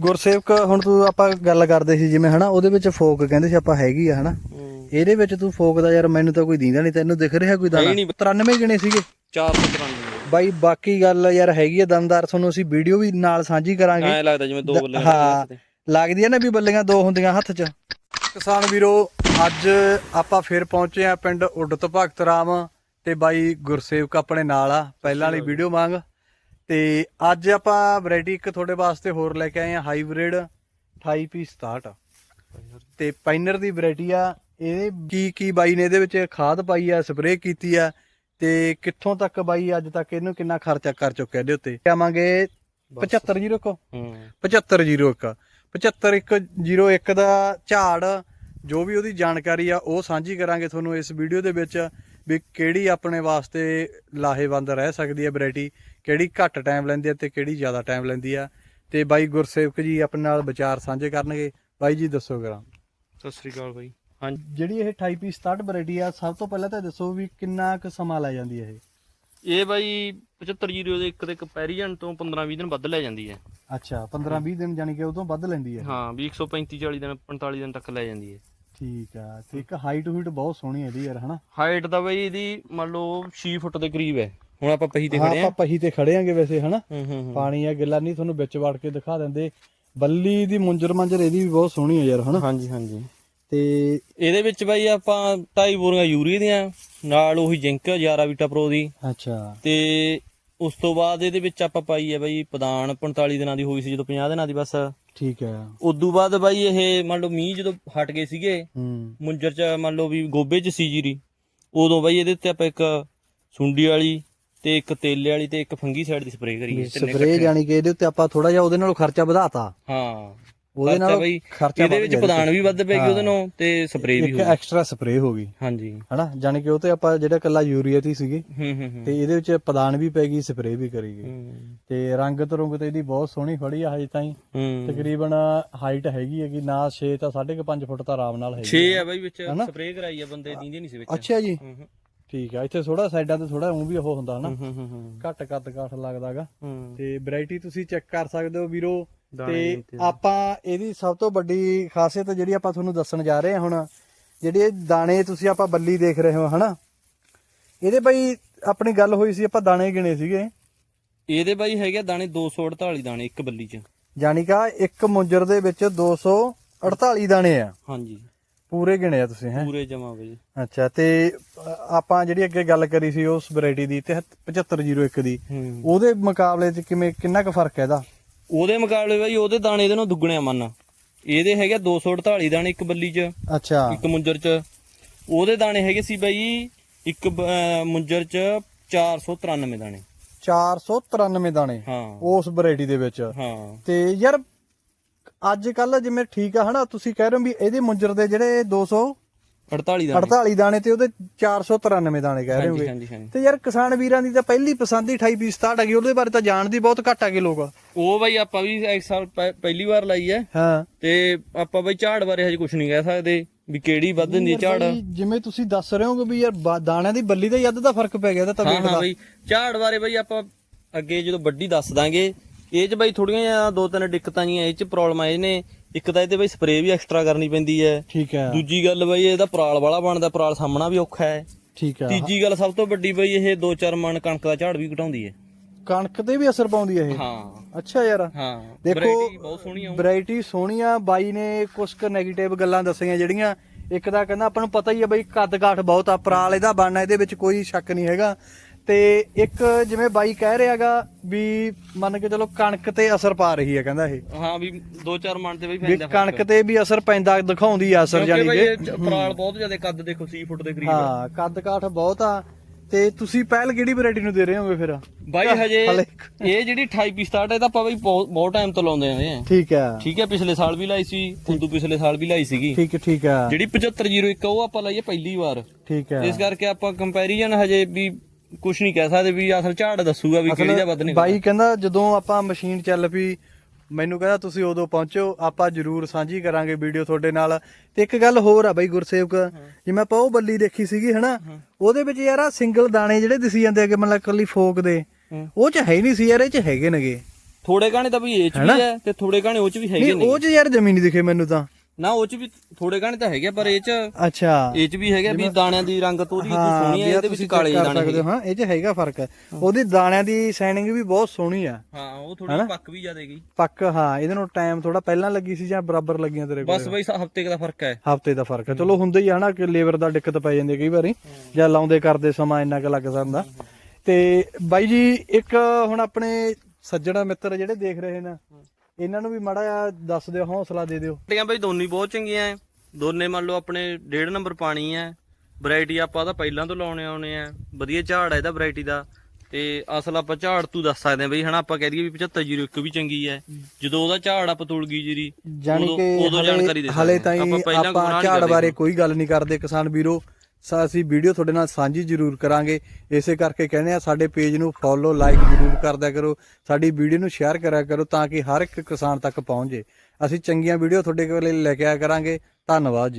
ਗੁਰਸੇਵਕ ਹੁਣ ਤੂੰ ਆਪਾਂ ਗੱਲ ਕਰਦੇ ਸੀ ਜਿਵੇਂ ਹਨਾ ਉਹਦੇ ਵਿੱਚ ਫੋਕ ਕਹਿੰਦੇ ਸੀ ਆਪਾਂ ਹੈਗੀ ਆ ਹਨਾ। ਇਹਦੇ ਵਿੱਚ ਤੂੰ ਫੋਕ ਦਾ ਯਾਰ ਮੈਨੂੰ ਤਾਂ ਕੋਈ ਦੀਂਦਾ ਨਹੀਂ ਤੈਨੂੰ ਦਿਖ ਰਿਹਾ ਕੋਈ ਦਾਣਾ? ਹੈ ਨਹੀਂ। 93 ਗਿਣੇ ਸੀਗੇ। 493 ਬਾਈ ਬਾਕੀ ਗੱਲ ਯਾਰ ਹੈਗੀ ਆ ਦਮਦਾਰ ਤੁਹਾਨੂੰ ਅਸੀਂ ਵੀਡੀਓ ਵੀ ਨਾਲ ਸਾਂਝੀ ਕਰਾਂਗੇ। ਐ ਲੱਗਦਾ ਜਿਵੇਂ ਦ- ਬੱਲੇ ਹਾਂ ਲੱਗਦੀ ਆ ਨਾ ਵੀ ਬੱਲੀਆਂ ਦੋ ਹੁੰਦੀਆਂ ਹੱਥ 'ਚ। ਕਿਸਾਨ ਵੀਰੋ ਅੱਜ ਆਪਾਂ ਫਿਰ ਪਹੁੰਚੇ ਆ ਪਿੰਡ ਉਡਤ ਭਗਤ ਰਾਮ ਤੇ ਬਾਈ ਗੁਰਸੇਵਕ ਆਪਣੇ ਨਾਲ ਆ। ਪਹਿਲਾਂ ਵਾਲੀ ਵੀਡੀਓ ਮੰਗ। ਤੇ ਅੱਜ ਆਪਾਂ ਵੈਰਾਈਟੀ ਇੱਕ ਤੁਹਾਡੇ ਵਾਸਤੇ ਹੋਰ ਲੈ ਕੇ ਆਏ ਆ ਹਾਈਬ੍ਰਿਡ 28 ਪੀ 67 ਤੇ ਪਾਈਨਰ ਦੀ ਵੈਰਾਈਟੀ ਆ ਇਹ ਕੀ ਕੀ ਬਾਈ ਨੇ ਇਹਦੇ ਵਿੱਚ ਖਾਦ ਪਾਈ ਆ ਸਪਰੇਅ ਕੀਤੀ ਆ ਤੇ ਕਿੱਥੋਂ ਤੱਕ ਬਾਈ ਅੱਜ ਤੱਕ ਇਹਨੂੰ ਕਿੰਨਾ ਖਰਚਾ ਕਰ ਚੁੱਕਿਆ ਇਹਦੇ ਉੱਤੇ? ਆਵਾਂਗੇ 7501 ਕੋ ਹੂੰ। 7501 75101 ਦਾ ਝਾੜ ਜੋ ਵੀ ਉਹਦੀ ਜਾਣਕਾਰੀ ਆ ਉਹ ਸਾਂਝੀ ਕਰਾਂਗੇ ਤੁਹਾਨੂੰ ਇਸ ਵੀਡੀਓ ਦੇ ਵਿੱਚ ਵੀ ਕਿਹੜੀ ਆਪਣੇ ਵਾਸਤੇ ਲਾਹੇਵੰਦ ਰਹਿ ਸਕਦੀ ਹੈ ਵੈਰਾਈਟੀ ਕਿਹੜੀ ਘੱਟ ਟਾਈਮ ਲੈਂਦੀ ਹੈ ਤੇ ਕਿਹੜੀ ਜ਼ਿਆਦਾ ਟਾਈਮ ਲੈਂਦੀ ਆ। ਤੇ ਬਾਈ ਗੁਰਸੇਵਕ ਜੀ ਆਪਣੇ ਨਾਲ ਵਿਚਾਰ ਸਾਂਝੇ ਕਰਨਗੇ। ਬਾਈ ਜੀ ਦੱਸੋ ਕਰਾਂ ਸਤਿ ਸ੍ਰੀ ਅਕਾਲ ਬਾਈ। ਹਾਂਜੀ। ਜਿਹੜੀ ਇਹ 28 ਪੀ 67 ਵੈਰਾਈਟੀ ਆ ਸਭ ਤੋਂ ਪਹਿਲਾਂ ਤਾਂ ਦੱਸੋ ਵੀ ਕਿੰਨਾ ਕੁ ਸਮਾਂ ਲੈ ਜਾਂਦੀ ਹੈ ਇਹ? ਇਹ ਬਾਈ 75 ਜੀਰੋ ਦੇ ਇੱਕ ਤੇ ਕੰਪੈਰੀਜ਼ਨ ਤੋਂ 15 20 ਦਿਨ ਵੱਧ ਲੈ ਜਾਂਦੀ ਹੈ। ਅੱਛਾ 15 20 ਦਿਨ ਜਾਨੀ ਕਿ ਉਦੋਂ ਵੱਧ ਲੈਂਦੀ ਹੈ। ਹਾਂ ਵੀ 135 40 ਦਿਨ 45 ਦਿਨ ਤੱਕ ਲੈ ਜਾਂਦੀ ਹੈ। ਠੀਕ ਆ ਤੇ ਇੱਕ ਹਾਈਟ ਹੂਟ ਬਹੁਤ ਸੋਹਣੀ ਹੈ ਇਹਦੀ ਯਾਰ ਹਨਾ? ਹਾਈਟ ਤਾਂ ਬਾਈ ਇਹਦੀ ਮੰਨ ਲਓ 6 ਫੁੱਟ ਦੇ ਕਰੀਬ ਹੈ। ਹੁਣ ਆਪਾਂ ਪਹੀ ਤੇ ਹਾਂ ਖੜੇ ਆ। ਆਪਾਂ ਪਹੀ ਤੇ ਖੜੇ ਆਂਗੇ ਵੈਸੇ ਹਨਾ? ਹੂੰ ਹੂੰ ਹੂੰ। ਪਾਣੀ ਆ ਗਿੱਲਾ ਨਹੀਂ ਤੁਹਾਨੂੰ ਵਿੱਚ ਵੜ ਕੇ ਦਿਖਾ ਦਿੰਦੇ। ਬੱਲੀ ਦੀ ਮੁੰਜਰ ਮੰਜਰ ਇਹਦੀ ਵੀ ਬਹੁਤ ਸੋਹਣੀ ਹੈ ਯਾਰ ਹਨਾ? ਹਾਂਜੀ ਹਾਂਜੀ। ਤੇ ਇਹਦੇ ਵਿੱਚ ਬਾਈ ਆਪਾਂ ਢਾਈ ਬੋਰੀਆਂ ਯੂਰੀਆ ਦੀਆਂ ਨਾਲ ਉਹੀ ਜਿੰਕ 11 ਵੀਟਾ ਪ੍ਰੋ ਦੀ। ਅੱਛਾ। ਤੇ ਉਸ ਤੋਂ ਬਾਅਦ ਇਹਦੇ ਵਿੱਚ ਆਪਾਂ ਪਾਈ ਹੈ ਬਾਈ ਪਦਾਨ 45 ਦਿਨਾਂ ਦੀ ਹੋਈ ਸੀ ਜਦੋਂ 50 ਦਿਨਾਂ ਦੀ ਬਸ। ਠੀਕ ਹੈ ਉਦੋਂ ਬਾਅਦ ਬਾਈ ਇਹ ਮੰਨ ਲਓ ਮੀਂਹ ਜਦੋਂ ਹਟ ਗਏ ਸੀਗੇ ਹੂੰ। ਮੁੰਜਰ ਚ ਮੰਨ ਲਓ ਵੀ ਗੋਬੇ ਚ ਸੀ ਜੀਰੀ ਉਦੋਂ ਬਾਈ ਇਹਦੇ ਤੇ ਆਪਾਂ ਇੱਕ ਸੁੰਡੀ ਵਾਲੀ ਤੇ ਇੱਕ ਤੇਲੇ ਵਾਲੀ ਤੇ ਇੱਕ ਫੰਗੀ ਸਾਈਡ ਦੀ ਸਪਰੇਅ ਕਰੀ ਹੈ ਤਿੰਨੇ ਸਪਰੇ ਜਾਨੀ ਕਿ ਇਹਦੇ ਉੱਤੇ ਆਪਾਂ ਥੋੜਾ ਜਿਹਾ ਉਹਦੇ ਨਾਲੋਂ ਖਰਚਾ ਵਧਾਤਾ। ਹਾਂ। ਉਹਦੇ ਨਾਲ ਖਰਚਾ ਇਹਦੇ ਵਿੱਚ ਪਦਾਨ ਵੀ ਵੱਧ ਪੈ ਗਈ ਉਹਦੇ ਨਾਲ ਤੇ ਸਪਰੇਅ ਵੀ ਇੱਕ ਹੋ ਗਈ। ਐਕਸਟਰਾ ਸਪਰੇ ਹੋ ਗਈ। ਹਾਂਜੀ। ਹਨਾ? ਜਾਨੀ ਕਿ ਉਹ ਤੇ ਆਪਾਂ ਜਿਹੜਾ ਕੱਲਾ ਯੂਰੀਆ ਤੀ ਸੀਗੀ। ਤੇ ਇਹਦੇ ਵਿੱਚ ਪਦਾਨ ਵੀ ਪੈ ਗਈ ਸਪਰੇ ਵੀ ਕਰੀ ਗਈ। ਤੇ ਰੰਗਤ ਰੁੰਗਤ ਇਹਦੀ ਬਹੁਤ ਸੋਹਣੀ ਫੜੀ ਆ ਹਜੇ ਤਾਈਂ। ਤਕਰੀਬਨ ਹਾਈਟ ਹੈਗੀ ਹੈਗੀ ਨਾ 6 ਤਾਂ 5.5 ਫੁੱਟ ਤਾਂ ਆਰਾਮ ਨਾਲ ਹੈਗੀ 6 ਹੈ ਬਾਈ ਵਿੱਚ? ਸਪਰੇਅ ਕਰਾਈ ਆ ਬੰਦੇ ਦੀਂਦੇ ਨਹੀਂ ਸੀ ਵਿੱਚ। ਅੱਛਾ ਜੀ। ਠੀਕ ਆ ਇੱਥੇ ਥੋੜਾ ਸਾਈਡਾਂ ਤੇ ਥੋੜਾ ਉਹ ਵੀ ਉਹ ਹੁੰਦਾ ਹਨਾ। ਘੱਟ ਕੱਦ ਕਾਠ ਲੱਗਦਾਗਾ। ਤੇ ਵੈਰਾਈਟੀ ਤੁਸੀਂ ਚੈੱਕ ਕਰ ਸਕਦੇ ਹੋ ਵੀਰੋ। ਤੇ ਆਪਾਂ ਇਹਦੀ ਸਭ ਤੋਂ ਵੱਡੀ ਖਾਸੀਅਤ ਜਿਹੜੀ ਆਪਾਂ ਤੁਹਾਨੂੰ ਦੱਸਣ ਜਾ ਰਹੇ ਹਾਂ ਹੁਣ ਜਿਹੜੇ ਦਾਣੇ ਤੁਸੀਂ ਆਪਾਂ ਬੱਲੀ ਦੇਖ ਰਹੇ ਹੋ ਹਨਾ। ਇਹਦੇ ਬਈ ਆਪਣੀ ਗੱਲ ਹੋਈ ਸੀ ਆਪਾਂ ਦਾਣੇ ਗਿਣੇ ਸੀਗੇ। ਇਹਦੇ ਬਾਈ ਹੈਗੇ ਦਾਣੇ 248 ਦਾਣੇ ਇੱਕ ਬੱਲੀ ਚ। ਜਾਨੀ ਕਾ ਇੱਕ ਮੁੰਜਰ ਦੇ ਵਿੱਚ 248 ਦਾਣੇ ਆ। ਹਾਂਜੀ। ਪੂਰੇ ਗਿਣੇ ਆ ਤੁਸੀਂ ਹੈ? ਪੂਰੇ ਜਮਾ ਬਾਈ ਅੱਛਾ ਤੇ ਆਪਾਂ ਜਿਹੜੀ ਅੱਗੇ ਗੱਲ ਕਰੀ ਸੀ ਉਸ ਵੈਰਾਈਟੀ ਦੀ ਤੇ 7501 ਦੀ ਹੂੰ। ਉਹਦੇ ਮੁਕਾਬਲੇ 'ਚ ਕਿਵੇਂ ਕਿੰਨਾ ਕੁ ਫ਼ਰਕ ਹੈ ਇਹਦਾ? ਉਹਦੇ ਮੁਕਾਬਲੇ ਬਾਈ ਉਹਦੇ ਦਾਣੇ ਇਹਦੇ ਨਾਲ ਦੁੱਗਣੇ ਆ ਮੰਨ। ਇਹਦੇ ਹੈਗੇ 248 ਦਾਣੇ ਇੱਕ ਬੱਲੀ ਚ ਅੱਛਾ। ਇੱਕ ਮੁੰਜਰ ਚ। ਉਹਦੇ ਦਾਣੇ ਹੈਗੇ ਸੀ ਬਾਈ ਇੱਕ ਬ- ਅਹ ਮੁੰਜਰ ਚ 493 ਦਾਣੇ। 493 ਦਾਣੇ ਹਾਂ। ਉਸ ਵੈਰਾਈਟੀ ਦੇ ਵਿੱਚ। ਹਾਂ। ਤੇ ਯਾਰ ਅੱਜ ਕੱਲ ਜਿਵੇਂ ਠੀਕ ਆ ਹਨਾ? ਤੁਸੀਂ ਕਹਿ ਰਹੇ ਹੋ ਵੀ ਇਹਦੇ ਮੁੰਜਰ ਦੇ ਜਿਹੜੇ 248 48 ਦਾਣੇ। ਦਾਣੇ ਤੇ ਉਹਦੇ 493 ਦਾਣੇ ਕਹਿ ਰਹੇ ਹੋਗੇ। ਤੇ ਯਾਰ ਕਿਸਾਨ ਵੀਰਾਂ ਦੀ ਤਾਂ ਪਹਿਲੀ ਪਸੰਦ ਹੀ 28 ਪੀਸ 67 ਹੈਗੀ ਉਹਦੇ ਬਾਰੇ ਤਾਂ ਜਾਣਦੀ ਬਹੁਤ ਘੱਟ ਹੈਗੇ ਲੋਕ। ਉਹ ਬਾਈ ਆਪਾਂ ਵੀ ਇੱਕ ਸਾਲ ਪਹਿ- ਪਹਿਲੀ ਵਾਰ ਲਾਈ ਹੈ ਹਾਂ। ਤੇ ਆਪਾਂ ਬਾਈ ਝਾੜ ਬਾਰੇ ਹਜੇ ਕੁਝ ਨਹੀਂ ਕਹਿ ਸਕਦੇ ਵੀ ਕਿਹੜੀ ਵੱਧ ਹੁੰਦੀ ਹੈ ਝਾੜ। ਜਿਵੇਂ ਤੁਸੀਂ ਦੱਸ ਰਹੇ ਹੋ ਵੀ ਯਾਰ ਦਾਣਿਆਂ ਦੀ ਬੱਲੀ ਦਾ ਅੱਧ ਦਾ ਫ਼ਰਕ ਪੈ ਗਿਆ ਤਾਂ ਹਾਂ ਦਾ ਬਾਈ ਝਾੜ ਬਾਰੇ ਬਾਈ ਆਪਾਂ ਅੱਗੇ ਜਦੋਂ ਵੱਡੀ ਦੱਸ ਦਾਂਗੇ ਇਹ ਚ ਬਾਈ ਥੋੜੀਆਂ ਜਿਹਾ ਦੋ ਤਿੰਨ ਦਿੱਕਤਾਂ ਜੀਆਂ ਇਹ ਚ ਪ੍ਰੋਬਲਮ ਆਏ ਨੇ। ਇੱਕ ਤਾਂ ਇਹਦੇ ਬਾਈ ਸਪਰੇਅ ਵੀ ਐਕਸਟਰਾ ਕਰਨੀ ਪੈਂਦੀ ਹੈ। ਠੀਕ ਹੈ। ਦੂਜੀ ਗੱਲ ਬਾਈ ਇਹਦਾ ਪਰਾਲ ਵਾਲਾ ਬਣਦਾ ਪਰਾਲ ਸਾਹਮਣਾ ਵੀ ਔਖਾ ਹੈ। ਠੀਕ ਹੈ। ਤੀਜੀ ਗੱਲ ਸਭ ਤੋਂ ਵੱਡੀ ਬਈ ਇਹ 2-4 ਮਣ ਕਣਕ ਦਾ ਝਾੜ ਵੀ ਘਟਾਉਂਦੀ ਹੈ। ਕਣਕ ਤੇ ਵੀ ਅਸਰ ਪਾਉਂਦੀ ਹੈ ਇਹ? ਹਾਂ। ਅੱਛਾ ਯਾਰ। ਹਾਂ। ਦੇਖੋ ਬਹੁਤ ਸੋਹਣੀ ਆ ਵੈਰਾਈਟੀ ਸੋਹਣੀਆਂ ਬਾਈ ਨੇ ਕੁਝ ਕੁ 네ਗੇਟਿਵ ਗੱਲਾਂ ਦੱਸੀਆਂ ਜਿਹੜੀਆਂ ਇੱਕ ਤਾਂ ਕਹਿੰਦਾ ਆਪਾਂ ਨੂੰ ਪਤਾ ਹੀ ਆ ਬਈ ਕੱਦ ਕਾਠ ਬਹੁਤ ਆ ਪਰਾਲ ਇਹਦਾ ਬਣਨਾ ਇਹਦੇ ਵਿੱਚ ਕੋਈ ਸ਼ੱਕ ਨਹੀਂ ਹੈਗਾ। ਤੇ ਇੱਕ ਜਿਵੇਂ ਬਾਈ ਕਹਿ ਰਿਹਾਗਾ ਵੀ ਮੰਨ ਕੇ ਚਲੋ ਕਣਕ ਤੇ ਅਸਰ ਪਾ ਰਹੀ ਹੈ ਕਹਿੰਦਾ ਇਹ। ਹਾਂ ਵੀ 2-4 ਮਣ ਤੇ ਬਈ ਵੀ ਪੈਂਦਾ ਕਣਕ ਤੇ ਵੀ ਅਸਰ ਪੈਂਦਾ ਦਿਖਾਉਂਦੀ ਆ ਅਸਰ ਜਾਨੀ ਕਿ। ਪਰਾਲ ਬਹੁਤ ਜ਼ਿਆਦਾ ਕੱਦ ਦੇਖੋ 6 ਫੁੱਟ ਦੇ ਕਰੀਬ। ਹਾਂ ਕੱਦ ਕਾਠ ਬਹੁਤ ਆ। ਤੇ ਤੁਸੀਂ ਪਹਿਲ ਕਿਹੜੀ ਵੈਰਾਈਟੀ ਨੂੰ ਦੇ ਰਹੇ ਹੋਗੇ ਫਿਰ? ਬਾਈ ਹਜੇ। ਇਹ ਜਿਹੜੀ 28 ਸਟਾਰਟ ਹੈ ਤਾਂ ਆਪਾਂ ਬਈ ਬਹੁਤ ਬਹੁਤ ਟਾਈਮ ਤੋਂ ਲਾਉਂਦੇ ਆਏ ਆ। ਠੀਕ ਹੈ ਠੀਕ ਹੈ ਪਿਛਲੇ ਸਾਲ ਵੀ ਲਾਈ ਸੀ ਉਦੋਂ ਪਿਛਲੇ ਸਾਲ ਵੀ ਲਾਈ ਸੀਗੀ। ਠੀਕ ਹੈ ਠੀਕ ਹੈ ਜਿਹੜੀ 7501 ਉਹ ਆਪਾਂ ਲਾਈਏ ਪਹਿਲੀ ਵਾਰ। ਠੀਕ ਹੈ ਇਸ ਕਰਕੇ ਆਪਾਂ ਕੰਪੈਰੀਜ਼ਨ ਹਜੇ ਵੀ ਕੁਝ ਨਹੀਂ ਕਹਿ ਸਕਦੇ ਵੀ ਅਸਲ ਝਾੜ ਦੱਸੂਗਾ ਵੀ ਕਿਹੜੀ ਦਾ ਵੱਧ ਨਹੀਂ ਬਾਈ ਕਹਿੰਦਾ ਜਦੋਂ ਆਪਾਂ ਮਸ਼ੀਨ ਚੱਲ ਪਈ ਮੈਨੂੰ ਕਹਿੰਦਾ ਤੁਸੀਂ ਉਦੋਂ ਪਹੁੰਚੋ ਆਪਾਂ ਜਰੂਰ ਸਾਂਝੀ ਕਰਾਂਗੇ ਵੀਡੀਓ ਤੁਹਾਡੇ ਨਾਲ। ਤੇ ਇੱਕ ਗੱਲ ਹੋਰ ਆ ਬਾਈ ਗੁਰਸੇਵਕ ਜਿਵੇਂ ਆਪਾਂ ਉਹ ਬੱਲੀ ਦੇਖੀ ਸੀਗੀ ਹਨਾ ਉਹਦੇ ਵਿੱਚ ਯਾਰ ਆ ਸਿੰਗਲ ਦਾਣੇ ਜਿਹੜੇ ਦਿਸੀ ਜਾਂਦੇ ਆ ਕਿ ਮਤਲਬ ਕੱਲੀ ਫੋਕ ਦੇ। ਉਹ ਚ ਹੈ ਨਹੀਂ ਸੀ ਯਾਰ ਇਹ ਚ ਹੈਗੇ ਨੇਗੇ। ਥੋੜੇ ਗਾਣੇ ਤਾਂ ਬਈ ਇਹ ਚ ਵੀ ਹੈ ਤੇ ਥੋੜੇ ਗਾਣੇ ਉਹ ਚ ਵੀ ਹੈਗੇ ਨਹੀਂ ਨੇ ਉਹ ਚ ਯਾਰ ਜ਼ਮੀਨ ਦਿਖੇ ਮੈਨੂੰ ਤਾਂ। ਨਾ ਉਹ ਚ ਵੀ ਥੋੜੇ ਗਾਣੇ ਤਾਂ ਹੈਗੇ ਆ, ਪਰ ਇਹ ਚ ਅੱਛਾ। ਇਹ ਚ ਵੀ ਹੈਗੇ ਵੀ ਦਾਣਿਆਂ ਦੀ ਰੰਗਤ ਉਹਦੀ ਹਾਂ ਸੋਹਣੀ ਹੈ ਵੀ ਇਹਦੇ ਵਿੱਚ ਤੁਸੀਂ ਕਾਲੇ check ਕਰ ਦਾਣੇ ਸਕਦੇ ਹੋ। ਹਾਂ ਇਹ ਚ ਹੈਗਾ ਫ਼ਰਕ। ਉਹਦੀ ਦਾਣਿਆਂ ਦੀ ਸ਼ਾਈਨਿੰਗ ਵੀ ਬਹੁਤ ਸੋਹਣੀ ਆ। ਹਾਂ ਉਹ ਥੋੜੀ ਪੱਕ ਵੀ ਜ਼ਿਆਦਾ ਗਈ ਪੱਕ ਹਾਂ ਇਹਦੇ ਨਾਲ ਟਾਈਮ ਥੋੜਾ ਪਹਿਲਾਂ ਲੱਗੀ ਸੀ ਜਾਂ ਬਰਾਬਰ ਲੱਗੀਆਂ ਤੇਰੇ ਕੋਲ? ਬਸ ਬਈ ਹਫ਼ਤੇ ਦਾ ਫ਼ਰਕ ਹੈ। ਹਫ਼ਤੇ ਦਾ ਫ਼ਰਕ ਹੈ। ਚਲੋ ਹੁੰਦਾ ਹੀ ਆ ਹਨਾ ਕਿ ਲੇਬਰ ਦਾ ਦਿੱਕਤ ਪੈ ਜਾਂਦੀ ਹੈ ਕਈ ਵਾਰੀ ਜਾਂ ਲਾਉਂਦੇ ਕਰਦੇ ਸਮਾਂ ਇੰਨਾ ਕੁ ਲੱਗ ਜਾਂਦਾ। ਤੇ ਬਾਈ ਜੀ ਇੱਕ ਹੁਣ ਆਪਣੇ ਸੱਜਣਾ ਮਿੱਤਰ ਜਿਹੜੇ ਦੇਖ ਰਹੇ ਨੇ ਇਹਨਾਂ ਨੂੰ ਵੀ ਮਾੜਾ ਜਿਹਾ ਦੱਸ ਦਿਓ ਹੌਸਲਾ ਦੇ ਦਿਓ। ਵੈਰਾਈਟੀਆਂ ਬਈ ਦੋਨੀ ਬਹੁਤ ਚੰਗੀਆਂ ਐ। ਦੋਨੇ ਮੰਨ ਲਓ ਆਪਣੇ 1.5 ਨੰਬਰ ਪਾਣੀ ਐ। ਵੈਰਾਈਟੀ ਆਪਾਂ ਤਾਂ ਪਹਿਲਾਂ ਤੋਂ ਲਾਉਣੇ ਆਉਣੇ ਆ ਵਧੀਆ ਝਾੜ ਐ ਇਹਦਾ ਵੈਰਾਈਟੀ ਦਾ। ਤੇ ਅਸਲ ਆਪਾਂ ਝਾੜ ਤੂੰ ਦੱਸ ਸਕਦੇ ਆ ਬਈ ਹਨਾ ਆਪਾਂ ਕਹਿ ਦਈਏ ਵੀ 7501 ਵੀ ਚੰਗੀ ਐ। ਜਦੋਂ ਉਹਦਾ ਝਾੜ ਆ ਪਤੂਲਗੀ ਜੀਰੀ ਜਾਨੀ ਕਿ ਉਦੋਂ ਜਾਣਕਾਰੀ ਦੇ ਹਲੇ ਤਾਈਂ ਆਪਾਂ ਆਪਾਂ ਝਾੜ ਬਾਰੇ ਕੋਈ ਗੱਲ ਨਹੀਂ ਕਰਦੇ ਕਿਸਾਨ ਵੀਰੋ। ਸਾ ਅਸੀਂ ਵੀਡੀਓ ਤੁਹਾਡੇ ਨਾਲ ਸਾਂਝੀ ਜ਼ਰੂਰ ਕਰਾਂਗੇ। ਇਸੇ ਕਰਕੇ ਕਹਿੰਦੇ ਆ, ਸਾਡੇ ਪੇਜ ਨੂੰ ਫੋਲੋ ਲਾਈਕ ਜ਼ਰੂਰ ਕਰਦਿਆ ਕਰੋ। ਸਾਡੀ ਵੀਡੀਓ ਨੂੰ ਸ਼ੇਅਰ ਕਰਿਆ ਕਰੋ ਤਾਂ ਕਿ ਹਰ ਇੱਕ ਕਿਸਾਨ ਤੱਕ ਪਹੁੰਚੇ। ਅਸੀਂ ਚੰਗੀਆਂ ਵੀਡੀਓ ਤੁਹਾਡੇ ਕੋਲੇ ਲੈ ਕੇ ਆਇਆ ਕਰਾਂਗੇ। ਧੰਨਵਾਦ ਜੀ।